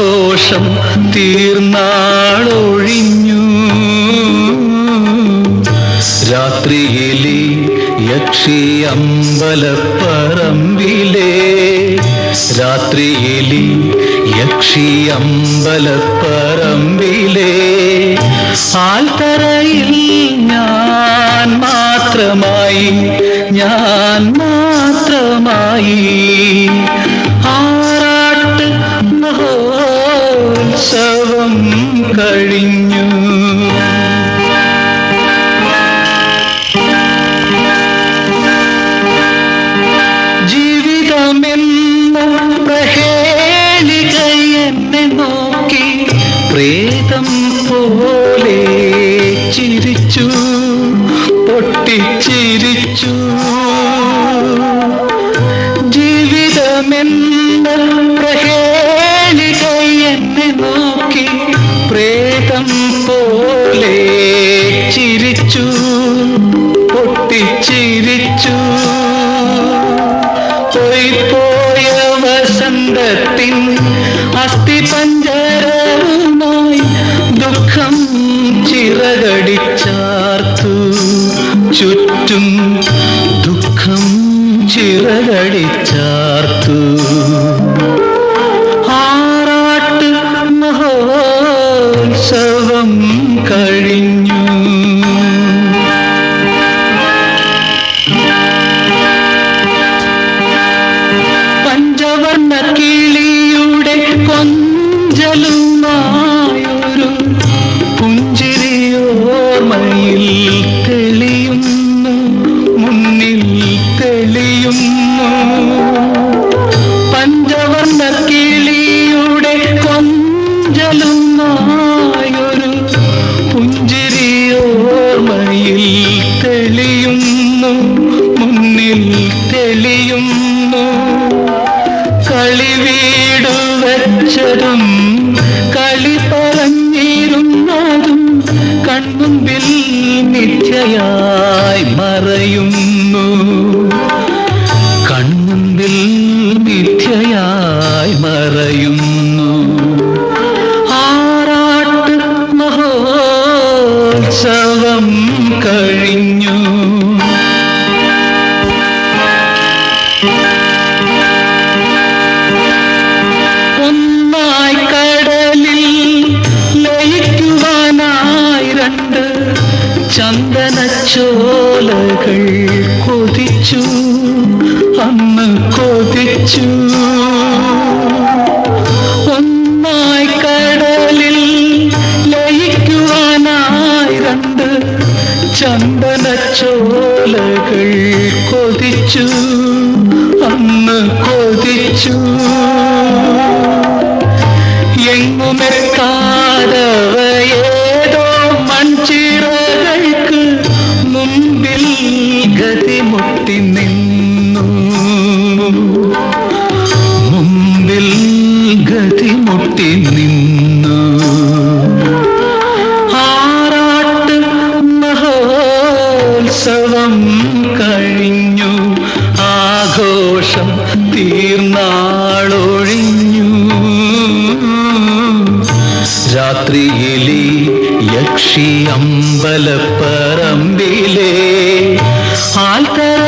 ആഘോഷം തീർന്നാളൊഴിഞ്ഞു. രാത്രിയിലെ യക്ഷി അമ്പലപ്പറമ്പിലെ രാത്രിയിലെ യക്ഷി അമ്പലപ്പറമ്പിലെ ആൽത്തറയിൽ ഞാൻ മാത്രമായി ഞാൻ മാത്രമായി പ്രേതം പോലെ ചിരിച്ചു പൊട്ടിച്ചിരിച്ചു. ജീവിതമെന്ന പ്രഹേളികയെന്നെ നോക്കി പ്രേതം പോലെ ചിരിച്ചു പൊട്ടിച്ചിരിച്ചു. പോയി പോയ വസന്തത്തിൻ അസ്ഥിപഞ്ചരവുമായി ചിറകടിച്ചാർത്തു. ചുറ്റും ദുഃഖം ചിറകടിച്ചാർത്തു. ആറാട്ട് മഹോത്സവം കഴിഞ്ഞു. പഞ്ചവർണ കിളിയുടെ കൊഞ്ചലുമായൊരു തെളിയുന്നു. കളി വീടു വെച്ചതും കളി പറഞ്ഞിരുന്നതും കൺമുമ്പിൽ മിഥ്യയായി മറയുന്നു. കൺമുമ്പിൽ മിഥ്യയായി മറയുന്നു. ചന്ദനച്ചോലകൾ കൊതിച്ചു അന്ന് കൊതിച്ചു. ഒന്നായി കടലിൽ ലയിക്കുവാനായി രണ്ട് ചന്ദനച്ചോലകൾ കൊതിച്ചു. യക്ഷി അമ്പലപ്പറമ്പിലെ ആൽത്തറയിൽ ഞാൻ